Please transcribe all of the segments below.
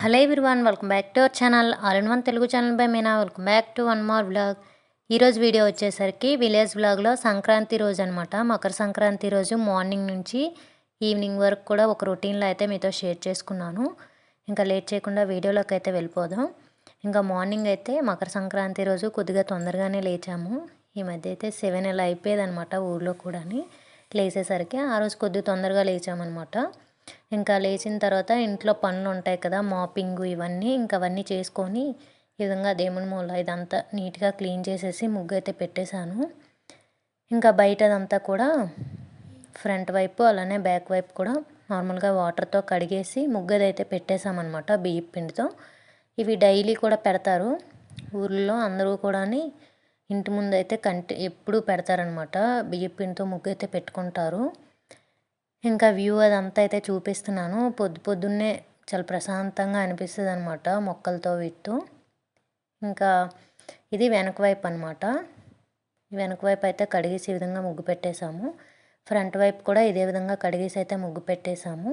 Hello one welcome back to our channel all in one Telugu channel by Meena welcome back to one more blog ఈరోజు video వచ్చేసరికి village బ్లాగ్లో సంక్రాంతి రోజు అనమాట మకర సంక్రాంతి రోజు morning నుంచి evening వరకు కూడా ఒక రొటీన్లో అయితే మీతో షేర్ చేసుకున్నాను. ఇంకా లేట్ చేయకుండా వీడియోలోకి అయితే వెళ్ళిపోదాం. ఇంకా మార్నింగ్ అయితే మకర సంక్రాంతి రోజు కొద్దిగా తొందరగానే లేచాము. ఈ మధ్య అయితే సెవెన్ ఎలా అయిపోయేదనమాట ఊర్లో కూడా లేచేసరికి ఆ రోజు కొద్దిగా తొందరగా లేచామన్నమాట. ఇంకా లేచిన తర్వాత ఇంట్లో పనులు ఉంటాయి కదా మాపింగ్ ఇవన్నీ ఇంకా అవన్నీ చేసుకొని ఈ విధంగా దేవుని మూల ఇదంతా నీట్గా క్లీన్ చేసేసి ముగ్గు అయితే పెట్టేశాను. ఇంకా బయటదంతా కూడా ఫ్రంట్ వైపు అలానే బ్యాక్ వైపు కూడా నార్మల్గా వాటర్తో కడిగేసి ముగ్గు అయితే పెట్టేశామన్నమాట బియ్య పిండితో. ఇవి డైలీ కూడా పెడతారు. ఊర్లో అందరూ కూడా ఇంటి ముందు అయితే కంటి ఎప్పుడూ పెడతారనమాట బియ్య పిండితో ముగ్గు అయితే పెట్టుకుంటారు. ఇంకా వ్యూ అదంతా అయితే చూపిస్తున్నాను. పొద్దు పొద్దున్నే చాలా ప్రశాంతంగా అనిపిస్తుంది అనమాట మొక్కలతో వీటితో. ఇంకా ఇది వెనక వైపు అనమాట వెనక వైపు అయితే కడిగేసి ఈ విధంగా ముగ్గు పెట్టేశాము. ఫ్రంట్ వైపు కూడా ఇదే విధంగా కడిగేసి అయితే ముగ్గు పెట్టేశాము.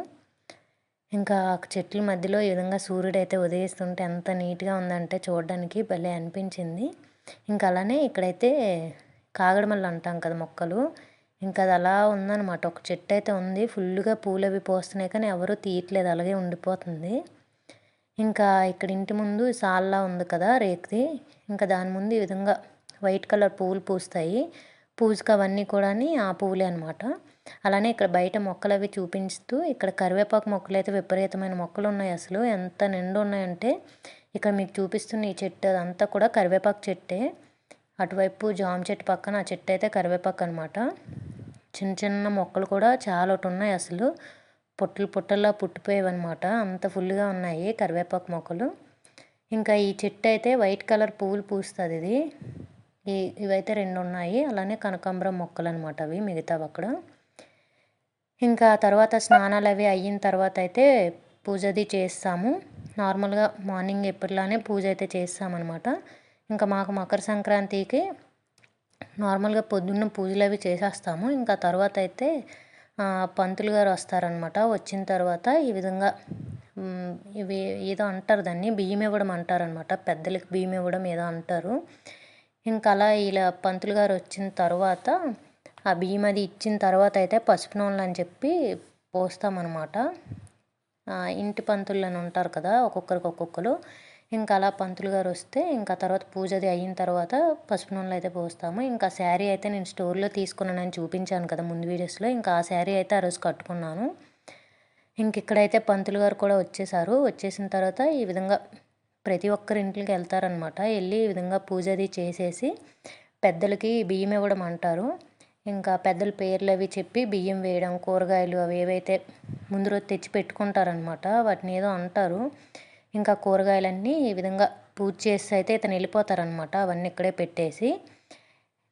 ఇంకా చెట్ల మధ్యలో ఈ విధంగా సూర్యుడు అయితే ఉదయిస్తుంటే ఎంత నీట్గా ఉందంటే చూడడానికి భలే అనిపించింది. ఇంకా అలానే ఇక్కడైతే కాగడమల్లు అంటాం కదా మొక్కలు. ఇంకా అది అలా ఉందన్నమాట. ఒక చెట్టు అయితే ఉంది. ఫుల్గా పూలు అవి పోస్తున్నాయి కానీ ఎవరూ తీయట్లేదు. అలాగే ఉండిపోతుంది. ఇంకా ఇక్కడ ఇంటి ముందు సాల్లా ఉంది కదా రేక్ది. ఇంకా దాని ముందు ఈ విధంగా వైట్ కలర్ పువ్వులు పూస్తాయి. పూజకు అవన్నీ కూడా ఆ పువ్వులే అనమాట అలానే ఇక్కడ బయట మొక్కలు అవి చూపించుతూ ఇక్కడ కరివేపాకు మొక్కలు అయితే విపరీతమైన మొక్కలు ఉన్నాయి అసలు. ఎంత నిండు ఉన్నాయంటే ఇక్కడ మీకు చూపిస్తున్న ఈ చెట్టు అదంతా కూడా కరివేపాకు చెట్టే. అటువైపు జామ చెట్టు పక్కన ఆ చెట్టు అయితే కరివేపాకు అనమాట చిన్న చిన్న మొక్కలు కూడా చాలా ఒకటి ఉన్నాయి అసలు. పుట్టలు పుట్టల్లా పుట్టిపోయేవన్నమాట. అంత ఫుల్గా ఉన్నాయి కరివేపాకు మొక్కలు. ఇంకా ఈ చెట్టు అయితే వైట్ కలర్ పువ్వులు పూస్తుంది ఇది. ఈ ఇవైతే రెండు ఉన్నాయి. అలానే కనకాంబరం మొక్కలు అనమాట అవి మిగతా అక్కడ. ఇంకా తర్వాత స్నానాలు అవి అయిన తర్వాత అయితే పూజది చేస్తాము. నార్మల్గా మార్నింగ్ ఎప్పటిలానే పూజ అయితే చేస్తామన్నమాట. ఇంకా మాకు మకర సంక్రాంతికి నార్మల్గా పొద్దున్న పూజలు అవి చేసేస్తాము. ఇంకా తర్వాత అయితే పంతులు గారు వస్తారనమాట వచ్చిన తర్వాత ఈ విధంగా ఇవి ఏదో అంటారు దాన్ని బియ్యం ఇవ్వడం అంటారనమాట పెద్దలకి బియ్యం ఇవ్వడం ఏదో అంటారు. ఇంకా అలా ఇలా పంతులు గారు వచ్చిన తర్వాత ఆ బియ్యం అది ఇచ్చిన తర్వాత అయితే పసుపు నూనెలు అని చెప్పి పోస్తామన్నమాట. ఇంటి పంతులు అని ఉంటారు కదా ఒక్కొక్కరికి ఒక్కొక్కరు. ఇంకా అలా పంతులు గారు వస్తే ఇంకా తర్వాత పూజది అయిన తర్వాత పసుపు నూనెలు అయితే పోస్తాము. ఇంకా శారీ అయితే నేను స్టోర్లో తీసుకున్నానని చూపించాను కదా ముందు వీడియోస్లో. ఇంకా ఆ శారీ అయితే ఆ రోజు కట్టుకున్నాను. ఇంక ఇక్కడైతే పంతులు గారు కూడా వచ్చేసారు. వచ్చేసిన తర్వాత ఈ విధంగా ప్రతి ఒక్కరి ఇంట్లోకి వెళ్తారనమాట వెళ్ళి ఈ విధంగా పూజ అది చేసేసి పెద్దలకి బియ్యం ఇవ్వడం అంటారు. ఇంకా పెద్దల పేర్లు అవి చెప్పి బియ్యం వేయడం కూరగాయలు అవి ఏవైతే ముందు రోజు తెచ్చి పెట్టుకుంటారనమాట వాటిని ఏదో అంటారు. ఇంకా కూరగాయలన్నీ ఈ విధంగా పూజ చేసి అయితే ఇతను వెళ్ళిపోతారనమాట అవన్నీ ఇక్కడే పెట్టేసి.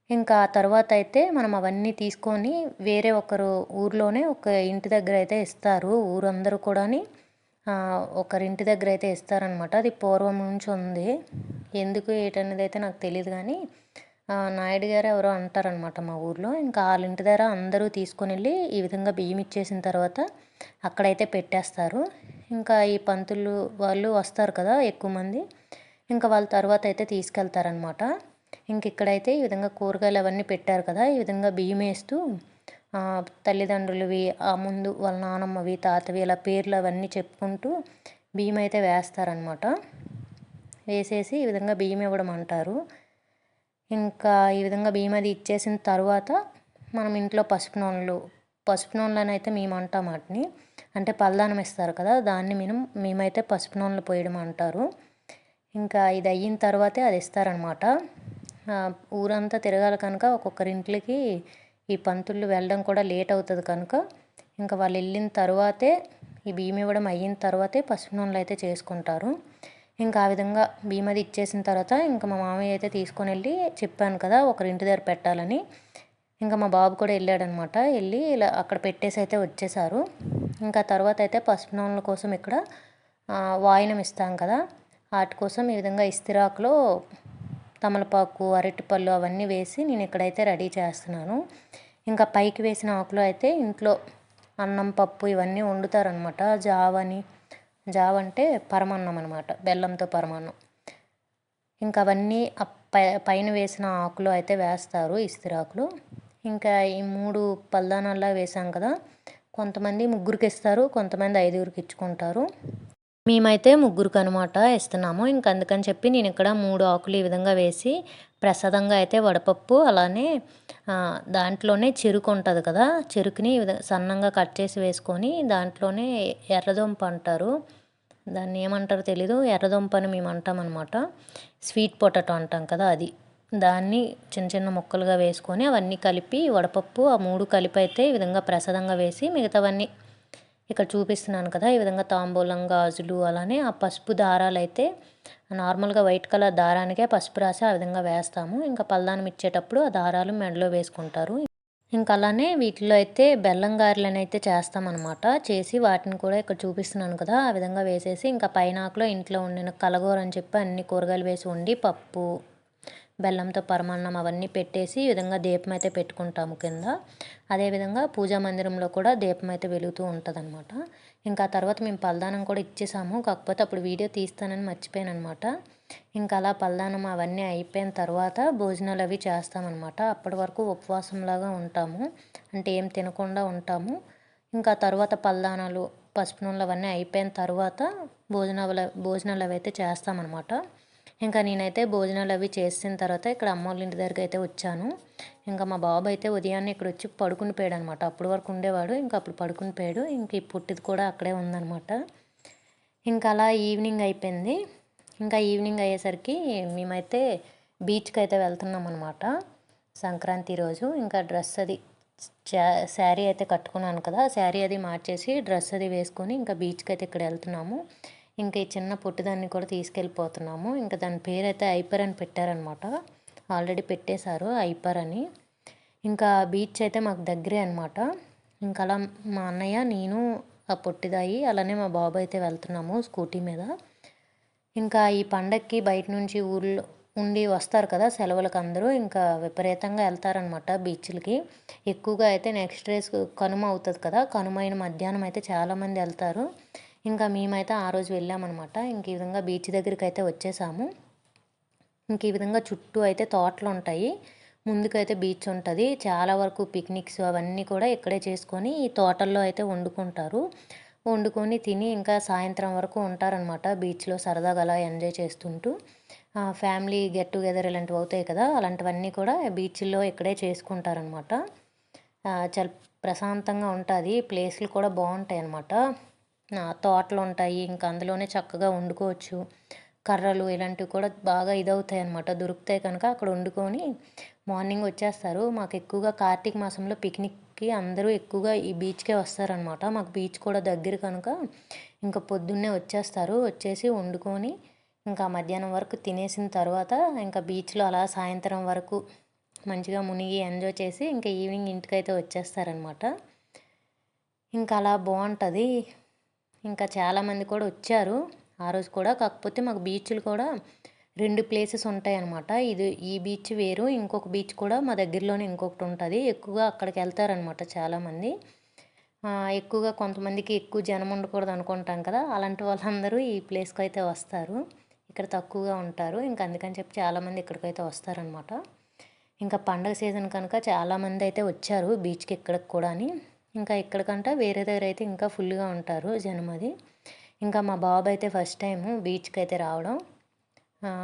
ఇంకా తర్వాత అయితే మనం అవన్నీ తీసుకొని వేరే ఒకరు ఊర్లోనే ఒక ఇంటి దగ్గర అయితే ఇస్తారు. ఊరందరూ కూడా ఒకరింటి దగ్గర అయితే ఇస్తారనమాట అది పూర్వం నుంచి ఉంది. ఎందుకు ఏటనేది అయితే నాకు తెలియదు కానీ నాయుడు గారు ఎవరో అంటారనమాట మా ఊర్లో. ఇంకా వాళ్ళ ఇంటి దగ్గర అందరూ తీసుకొని వెళ్ళి ఈ విధంగా బియ్యం ఇచ్చేసిన తర్వాత అక్కడైతే పెట్టేస్తారు. ఇంకా ఈ పంతులు వాళ్ళు వస్తారు కదా ఎక్కువ మంది. ఇంకా వాళ్ళ తర్వాత అయితే తీసుకెళ్తారనమాట ఇంక ఇక్కడైతే ఈ విధంగా కూరగాయలు అవన్నీ పెట్టారు కదా. ఈ విధంగా బియ్యం వేస్తూ తల్లిదండ్రులవి ఆ ముందు వాళ్ళ నానమ్మవి తాతవి ఇలా పేర్లు అవన్నీ చెప్పుకుంటూ బియ్యం అయితే వేస్తారనమాట వేసేసి ఈ విధంగా బియ్యం ఇవ్వడం అంటారు. ఇంకా ఈ విధంగా బియ్యం అది ఇచ్చేసిన తర్వాత మనం ఇంట్లో పసుపు నూనెలు పసుపు నూనెలను అయితే మేము అంటాం వాటిని. అంటే పల్దానం ఇస్తారు కదా దాన్ని మేము మేమైతే పసుపు నూనెలు పోయడం అంటారు. ఇంకా ఇది అయిన తర్వాతే అది ఇస్తారనమాట. ఊరంతా తిరగాలి కనుక ఒక్కొక్కరింట్లకి ఈ పంతులు వెళ్ళడం కూడా లేట్ అవుతుంది కనుక ఇంకా వాళ్ళు వెళ్ళిన తర్వాతే ఈ భీమ ఇవ్వడం అయిన తర్వాతే పసుపు నూనెలు అయితే చేసుకుంటారు. ఇంకా ఆ విధంగా భీమది ఇచ్చేసిన తర్వాత ఇంకా మా మామయ్య అయితే తీసుకొని వెళ్ళి చెప్పాను కదా ఒకరింటి దగ్గర పెట్టాలని. ఇంకా మా బాబు కూడా వెళ్ళాడనమాట. వెళ్ళి ఇలా అక్కడ పెట్టేసి అయితే వచ్చేసారు. ఇంకా తర్వాత అయితే పసుపు నూనెల కోసం ఇక్కడ వాయినం ఇస్తాం కదా. వాటి కోసం ఈ విధంగా ఇస్తిరాకులో తమలపాకు అరటిపళ్ళు అవన్నీ వేసి నేను ఇక్కడైతే రెడీ చేస్తున్నాను. ఇంకా పైకి వేసిన ఆకులో అయితే ఇంట్లో అన్నం పప్పు ఇవన్నీ వండుతారనమాట. జావని జావ అంటే పరమాన్నం అనమాట. బెల్లంతో పరమాన్నం. ఇంకా అవన్నీ పై పైన వేసిన ఆకులు అయితే వేస్తారు ఇస్తిరాకులు. ఇంకా ఈ మూడు పల్దానాల్లా వేసాం కదా కొంతమంది ముగ్గురికి ఇస్తారు కొంతమంది ఐదుగురికి ఇచ్చుకుంటారు మేమైతే ముగ్గురికి అనమాట ఇస్తున్నాము ఇంక అందుకని చెప్పి నేను ఇక్కడ మూడు ఆకులు ఈ విధంగా వేసి ప్రసాదంగా అయితే వడపప్పు అలానే దాంట్లోనే చెరుకు ఉంటుంది కదా చెరుకుని సన్నంగా కట్ చేసి వేసుకొని దాంట్లోనే ఎర్రదొంప అంటారు దాన్ని ఏమంటారో తెలీదు. ఎర్రదుంపని మేము అంటామన్నమాట స్వీట్ పొటాటో అంటాం కదా అది. దాన్ని చిన్న చిన్న ముక్కలుగా వేసుకొని అవన్నీ కలిపి వడపప్పు ఆ మూడు కలిపి అయితే ఈ విధంగా ప్రసాదంగా వేసి మిగతావన్నీ ఇక్కడ చూపిస్తున్నాను కదా ఈ విధంగా తాంబూలం గాజులు అలానే ఆ పసుపు దారాలు అయితే నార్మల్గా వైట్ కలర్ దారానికే పసుపు రాసి ఆ విధంగా వేస్తాము. ఇంకా పల్దానం ఇచ్చేటప్పుడు ఆ దారాలు మెడలో వేసుకుంటారు. ఇంకా అలానే వీటిలో అయితే బెల్లం గారెలను అయితే చేస్తామన్నమాట. చేసి వాటిని కూడా ఇక్కడ చూపిస్తున్నాను కదా ఆ విధంగా వేసేసి ఇంకా పైనాకులో ఇంట్లో ఉండిన కలగూర అని చెప్పి అన్ని కూరగాయలు వేసి వండి పప్పు బెల్లంతో పరమాన్నం అవన్నీ పెట్టేసి ఈ విధంగా దీపం అయితే పెట్టుకుంటాము కింద. అదేవిధంగా పూజా మందిరంలో కూడా దీపం అయితే వెలుగుతూ ఉంటుంది అనమాట ఇంకా తర్వాత మేము పల్దానం కూడా ఇచ్చేసాము. కాకపోతే అప్పుడు వీడియో తీస్తానని మర్చిపోయాను అనమాట ఇంకా అలా పల్దానం అవన్నీ అయిపోయిన తర్వాత భోజనాలు అవి చేస్తామన్నమాట. అప్పటి వరకు ఉపవాసంలాగా ఉంటాము. అంటే ఏం తినకుండా ఉంటాము. ఇంకా తర్వాత పల్దానాలు పసుపు నూనెలు అవన్నీ అయిపోయిన తర్వాత భోజనాలు భోజనాలు అవి అయితే చేస్తామన్నమాట. ఇంకా నేనైతే భోజనాలు అవి చేసిన తర్వాత ఇక్కడ అమ్మ వాళ్ళ ఇంటి దగ్గరికి అయితే వచ్చాను. ఇంకా మా బాబు అయితే ఉదయాన్నే ఇక్కడ వచ్చి పడుకుని పోయాడు అనమాట అప్పటి వరకు ఉండేవాడు ఇంకా అప్పుడు పడుకుని పోయాడు. ఇంక ఈ పుట్టిది కూడా అక్కడే ఉందనమాట ఇంకా అలా ఈవినింగ్ అయిపోయింది. ఇంకా ఈవినింగ్ అయ్యేసరికి మేమైతే బీచ్కి అయితే వెళ్తున్నాం అనమాట సంక్రాంతి రోజు. ఇంకా డ్రెస్ అది శారీ అయితే కట్టుకున్నాను కదా శారీ అది మార్చేసి డ్రెస్ అది వేసుకొని ఇంకా బీచ్కి అయితే ఇక్కడ వెళ్తున్నాము. ఇంకా ఈ చిన్న పుట్టిదాన్ని కూడా తీసుకెళ్ళిపోతున్నాము. ఇంకా దాని పేరు అయితే ఐపర్ అని పెట్టారనమాట. ఆల్రెడీ పెట్టేశారు ఐపర్ అని. ఇంకా బీచ్ అయితే మాకు దగ్గరే అనమాట. ఇంకా అలా మా అన్నయ్య నేను ఆ పొట్టిదాయి అలానే మా బాబు అయితే వెళ్తున్నాము స్కూటీ మీద. ఇంకా ఈ పండక్కి బయట నుంచి ఊళ్ళో ఉండి వస్తారు కదా సెలవులకు అందరూ ఇంకా విపరీతంగా వెళ్తారనమాట బీచ్లకి. ఎక్కువగా అయితే నెక్స్ట్ డేస్ కనుమ అవుతుంది కదా కనుమైన మధ్యాహ్నం అయితే చాలామంది వెళ్తారు. ఇంకా మేమైతే ఆ రోజు వెళ్ళామన్నమాట. ఇంక ఈ విధంగా బీచ్ దగ్గరికి అయితే వచ్చేసాము. ఇంక ఈ విధంగా చుట్టూ అయితే తోటలు ఉంటాయి ముందుకైతే బీచ్ ఉంటుంది. చాలా వరకు పిక్నిక్స్ అవన్నీ కూడా ఇక్కడే చేసుకొని ఈ తోటల్లో అయితే వండుకుంటారు. వండుకొని తిని ఇంకా సాయంత్రం వరకు ఉంటారనమాట బీచ్లో సరదాగా అలా ఎంజాయ్ చేస్తుంటూ. ఫ్యామిలీ గెట్ టుగెదర్ ఇలాంటివి అవుతాయి కదా అలాంటివన్నీ కూడా బీచ్లో ఇక్కడే చేసుకుంటారనమాట చాలా ప్రశాంతంగా ఉంటుంది. ప్లేస్లు కూడా బాగుంటాయి అన్నమాట తోటలు ఉంటాయి ఇంకా అందులోనే చక్కగా వండుకోవచ్చు. కర్రలు ఇలాంటివి కూడా బాగా ఇదవుతాయి అనమాట దొరుకుతాయి కనుక అక్కడ వండుకొని మార్నింగ్ వచ్చేస్తారు. మాకు ఎక్కువగా కార్తీక మాసంలో పిక్నిక్కి అందరూ ఎక్కువగా ఈ బీచ్కే వస్తారనమాట మాకు బీచ్ కూడా దగ్గర కనుక ఇంకా పొద్దున్నే వచ్చేస్తారు. వచ్చేసి వండుకొని ఇంకా మధ్యాహ్నం వరకు తినేసిన తర్వాత ఇంకా బీచ్లో అలా సాయంత్రం వరకు మంచిగా మునిగి ఎంజాయ్ చేసి ఇంకా ఈవినింగ్ ఇంటికైతే వచ్చేస్తారనమాట ఇంకా అలా బాగుంటుంది. ఇంకా చాలామంది కూడా వచ్చారు. ఆ రోజు కూడా కాకపోతే మాకు బీచ్లు కూడా రెండు ప్లేసెస్ ఉంటాయి అన్నమాట. ఇది ఈ బీచ్ వేరు ఇంకొక బీచ్ కూడా మా దగ్గరలోనే ఇంకొకటి ఉంటుంది. ఎక్కువగా అక్కడికి వెళ్తారనమాట చాలామంది ఎక్కువగా కొంతమందికి ఎక్కువ జనం ఉండకూడదు అనుకుంటాం కదా. అలాంటి వాళ్ళందరూ ఈ ప్లేస్కి అయితే వస్తారు. ఇక్కడ తక్కువగా ఉంటారు. ఇంకా అందుకని చెప్పి చాలామంది ఇక్కడికైతే వస్తారనమాట ఇంకా పండగ సీజన్ కనుక చాలామంది అయితే వచ్చారు బీచ్కి ఇక్కడికి కూడా ఇంకా ఇక్కడికంటే వేరే దగ్గర అయితే ఇంకా ఫుల్గా ఉంటారు జనం అది. ఇంకా మా బాబు అయితే ఫస్ట్ టైము బీచ్కి అయితే రావడం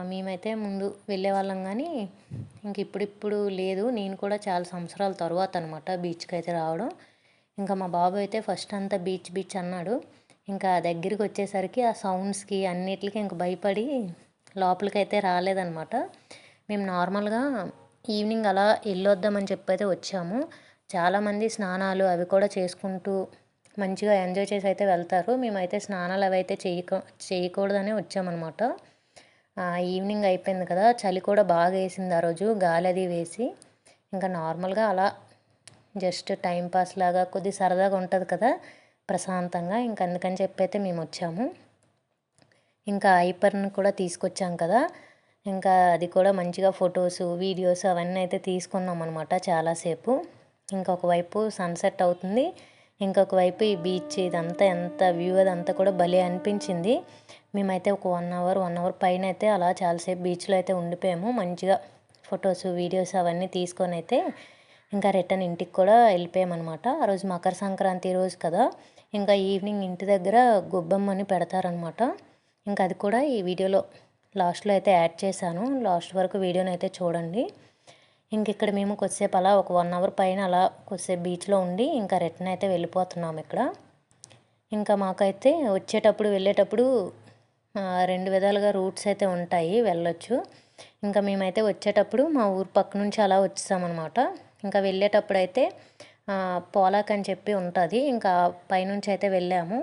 మేమైతే ముందు వెళ్ళే వాళ్ళం కానీ ఇంక ఇప్పుడిప్పుడు లేదు. నేను కూడా చాలా సంవత్సరాల తర్వాత అనమాట బీచ్కి అయితే రావడం. ఇంకా మా బాబు అయితే ఫస్ట్ అంతా బీచ్ బీచ్ అన్నాడు. ఇంకా దగ్గరికి వచ్చేసరికి ఆ సౌండ్స్కి అన్నిటికీ ఇంక భయపడి లోపలికైతే రాలేదనమాట మేము నార్మల్గా ఈవినింగ్ అలా వెళ్ళొద్దామని చెప్పి అయితే వచ్చాము. చాలామంది స్నానాలు అవి కూడా చేసుకుంటూ మంచిగా ఎంజాయ్ చేసి అయితే వెళ్తారు. మేమైతే స్నానాలు అవి అయితే చేయక చేయకూడదనే వచ్చామన్నమాట. ఈవినింగ్ అయిపోయింది కదా చలి కూడా బాగా వేసింది ఆ రోజు గాలి అది వేసి. ఇంకా నార్మల్గా అలా జస్ట్ టైం పాస్ లాగా కొద్ది సరదాగా ఉంటుంది కదా ప్రశాంతంగా. ఇంకా అందుకని చెప్పి అయితే మేము వచ్చాము. ఇంకా ఐపర్ని కూడా తీసుకొచ్చాం కదా ఇంకా అది కూడా మంచిగా ఫొటోస్ వీడియోస్ అవన్నీ అయితే తీసుకున్నాం అనమాట చాలాసేపు. ఇంకొక వైపు సన్సెట్ అవుతుంది. ఇంకొక వైపు ఈ బీచ్ ఇదంతా ఎంత వ్యూ అదంతా కూడా భలే అనిపించింది. మేమైతే ఒక వన్ అవర్ వన్ అవర్ పైన అయితే అలా చాలాసేపు బీచ్లో అయితే ఉండిపోయాము. మంచిగా ఫొటోస్ వీడియోస్ అవన్నీ తీసుకొని అయితే ఇంకా రిటర్న్ ఇంటికి కూడా వెళ్ళిపోయామన్నమాట. ఆ రోజు మకర సంక్రాంతి రోజు కదా. ఇంకా ఈవినింగ్ ఇంటి దగ్గర గొబ్బమ్మని పెడతారనమాట ఇంకా అది కూడా ఈ వీడియోలో లాస్ట్లో అయితే యాడ్ చేశాను. లాస్ట్ వరకు వీడియోని అయితే చూడండి. ఇంక ఇక్కడ మేము కొద్దిసేపు అలా ఒక వన్ అవర్ పైన అలా కొద్దిసేపు బీచ్లో ఉండి ఇంకా రిటర్న్ అయితే వెళ్ళిపోతున్నాం ఇక్కడ. ఇంకా మాకైతే వచ్చేటప్పుడు వెళ్ళేటప్పుడు రెండు విధాలుగా రూట్స్ అయితే ఉంటాయి వెళ్ళొచ్చు. ఇంకా మేమైతే వచ్చేటప్పుడు మా ఊరు పక్క నుంచి అలా వచ్చేసామన్నమాట. ఇంకా వెళ్ళేటప్పుడు అయితే పోలాక్ అని చెప్పి ఉంటుంది. ఇంకా పైనుంచి అయితే వెళ్ళాము.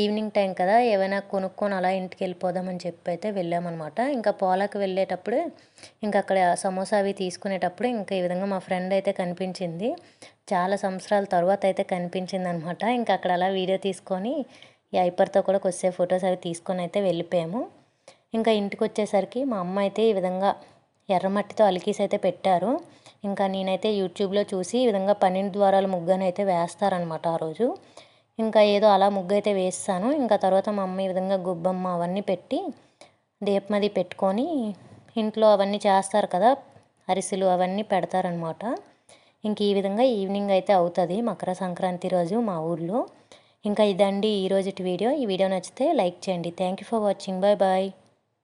ఈవినింగ్ టైం కదా ఏమైనా కొనుక్కొని అలా ఇంటికి వెళ్ళిపోదామని చెప్పి అయితే వెళ్ళామన్నమాట ఇంకా పోలాక్ వెళ్ళేటప్పుడు ఇంకా అక్కడ సమోసా అవి తీసుకునేటప్పుడు ఇంకా ఈ విధంగా మా ఫ్రెండ్ అయితే కనిపించింది. చాలా సంవత్సరాల తర్వాత అయితే కనిపించింది అనమాట ఇంకా అక్కడ అలా వీడియో తీసుకొని ఈ ఐపర్తో కూడా కొద్దిసేపు ఫొటోస్ అవి తీసుకొని అయితే వెళ్ళిపోయాము. ఇంకా ఇంటికి వచ్చేసరికి మా అమ్మ అయితే ఈ విధంగా ఎర్రమట్టితో అలికేసి అయితే పెట్టారు. ఇంకా నేనైతే యూట్యూబ్లో చూసి ఈ విధంగా పన్నెండు ద్వారాల ముగ్గని అయితే వేస్తారనమాట ఆ రోజు. ఇంకా ఏదో అలా ముగ్గు అయితే వేస్తాను. ఇంకా తర్వాత మా అమ్మ ఈ విధంగా గుబ్బమ్మ అవన్నీ పెట్టి దీపమది పెట్టుకొని ఇంట్లో అవన్నీ చేస్తారు కదా అరిసెలు అవన్నీ పెడతారనమాట ఇంక ఈ విధంగా ఈవినింగ్ అయితే అవుతుంది మకర సంక్రాంతి రోజు మా ఊర్లో. ఇంకా ఇదండి ఈరోజు వీడియో. ఈ వీడియో నచ్చితే లైక్ చేయండి. Thank you for watching. Bye bye.